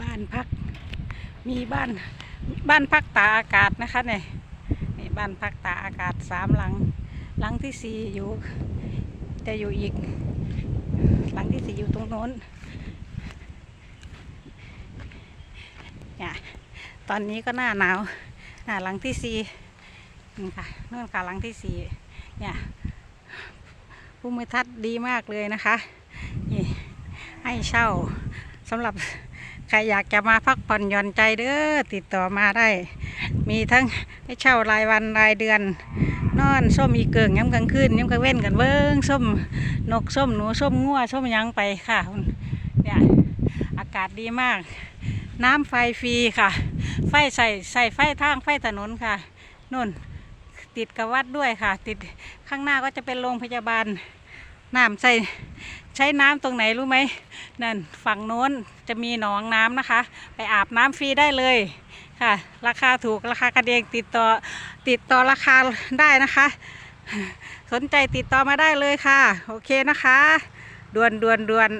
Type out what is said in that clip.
บ้านพัก มีบ้านบ้านพักตาอากาศนะคะเนี่ยนี่บ้านพักตาอากาศสามหลัง หลังที่สี่อยู่จะอยู่อีก หลังที่สี่อยู่ตรงโน้นเนี่ยตอนนี้ก็หน้าหนาวอ่าหลังที่สี่นี่ค่ะนู่นค่ะหลังที่สี่เนี่ยภูมิทัศน์ดีมากเลยนะคะนี่ให้เช่าสำหรับ ใครอยากจะมาพักผ่อนหย่อนใจเด้อติดต่อมาได้ มีทั้งให้เช่ารายวันรายเดือน นอนส้มอีเกิงย้ำกลางคืนย้ำกลางเว้นกันเบิ้งส้มนกส้มหนูส้มงัวส้มยังไปค่ะเนี่ยอากาศดีมาก น้ำไฟฟรีค่ะ ไฟใส่ใส่ไฟทางไฟถนนค่ะนู่นติดกับวัดด้วยค่ะ ติดข้างหน้าก็จะเป็นโรงพยาบาลน้ำใส่ใช้น้ำตรงไหนรู้ไหม นั่นฝั่งโน้นจะมีหนองน้ำนะคะ ไปอาบน้ำฟรีได้เลยค่ะ ราคาถูกราคากระเดงติดต่อติดต่อราคาได้นะคะ สนใจติดต่อมาได้เลยค่ะ โอเคนะคะด่วนด่วนด่วน